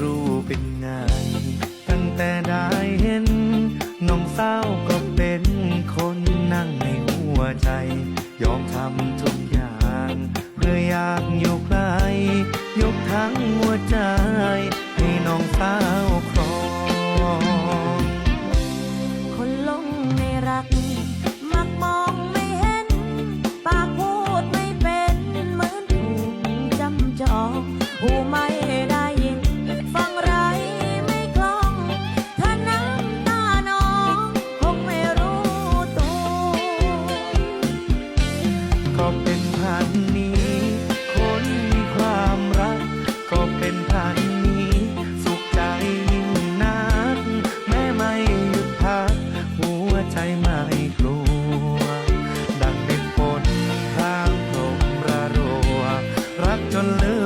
รู้เป็นไง ตั้งแต่ได้เห็น น้องสาวก็เป็นคนนั่งในหัวใจ ยอมทำทุกอย่าง เพื่ออยากอยู่ใกล้ยกทั้งหัวใจ ให้น้องสาวานนี้ คนมีความรัก ก็เป็นทานนี้ สุขใจยิ่งนัก แม้ไม่หยุดพัก หัวใจไม่กลัว ดังเด็กผนทางพรมระรัว รักจนลืม